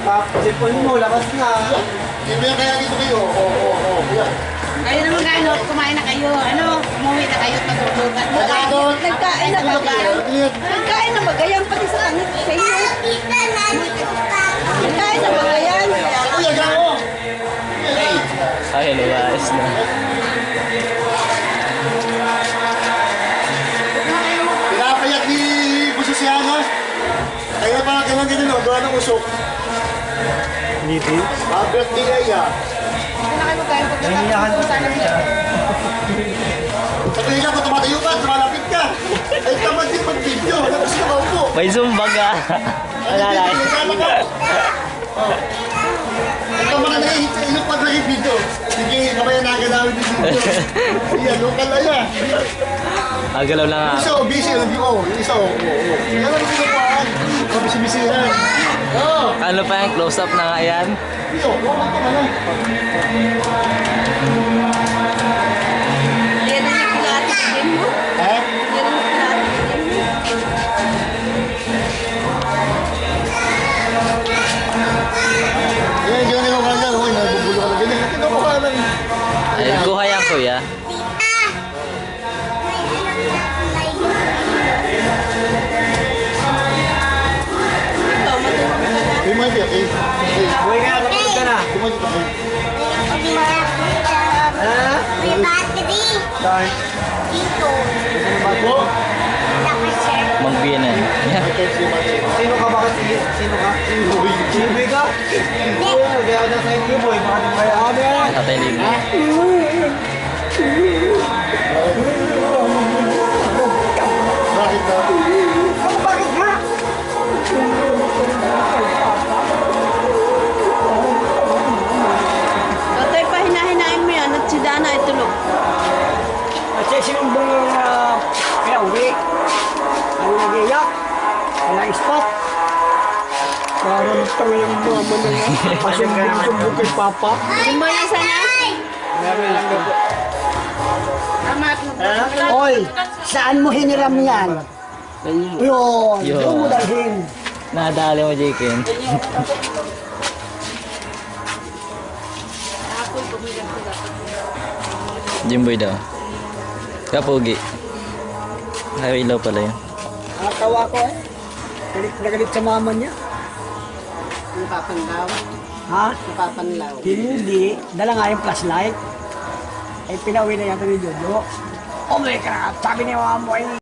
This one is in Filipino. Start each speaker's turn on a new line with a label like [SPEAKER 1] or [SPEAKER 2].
[SPEAKER 1] Sipon mo, labas na.
[SPEAKER 2] Hindi mo yan kaya dito kayo. Oo, oo, oo. Yan.
[SPEAKER 3] Kayo naman kayo, kumain na kayo. Ano, umuwi na kayo, matutulog.
[SPEAKER 2] Nagkakaroon.
[SPEAKER 3] Nagkain na ba kayo? Nagkain na ba kayan pati sa kanit sa inyo? Nagkain na ba kayan?
[SPEAKER 2] Kuya, gawo.
[SPEAKER 4] Ay, hello guys. No.
[SPEAKER 2] Pinapayak ni Buso si Hanga. Kaya pa din no, gawa ng usok. Ah.
[SPEAKER 3] Ano na kayo magkain
[SPEAKER 1] Nangiyakan ko
[SPEAKER 3] Sana
[SPEAKER 2] Sa tuwing ka, tumatayo ka, tumalapit ka. Ay, tamad din mag-video. Tapos ka upo.
[SPEAKER 4] May zumbag ah. Wala na.
[SPEAKER 2] Ka. Oh. Ito mga nahihintay pag nag-video. Sige, kamaya naganawin din video. Iya, local na yan.
[SPEAKER 4] Ah, galaw lang ah.
[SPEAKER 2] Isa, oh, busy. Yung oh, yung isa, oh. Oo, oo. Yan ang pinapaan.
[SPEAKER 4] Ano pa yan? Close up na nga yan.
[SPEAKER 2] Man.
[SPEAKER 3] Yan ang nagpilatis
[SPEAKER 1] Uwi ka na, tapos ka na.
[SPEAKER 2] kumain ka eh.
[SPEAKER 1] Ha? Dahil.
[SPEAKER 2] Oh,
[SPEAKER 4] Mag-BNN. Yan.
[SPEAKER 2] I can't see much.
[SPEAKER 1] Sino ka? Sino ka? Ka? Kaya na sa inyo boy. Bakit may abi yan?
[SPEAKER 4] Tatay libre.
[SPEAKER 2] Bakit?
[SPEAKER 5] Nag-iyak. Walang spot. Parang tanga yung mama na yan. Pasumbong-sumbong kay Papa.
[SPEAKER 3] Sana. Tama at
[SPEAKER 5] Oy, saan mo hiniram yan? Yun,
[SPEAKER 4] Yun.
[SPEAKER 5] mo dalhin.
[SPEAKER 4] Nadali mo, Jikin. Jimboy daw. Kapugi. Ay, ilaw pala yun.
[SPEAKER 5] Natawa ko eh. Galit na galit sa mama niya.
[SPEAKER 3] Napapanlaw.
[SPEAKER 5] Ha?
[SPEAKER 3] Napapanlaw.
[SPEAKER 5] Hindi. Dala nga yung flashlight. Ay pinauwi na yata ni Jojo. Oh my God, sabi ni mama mo ay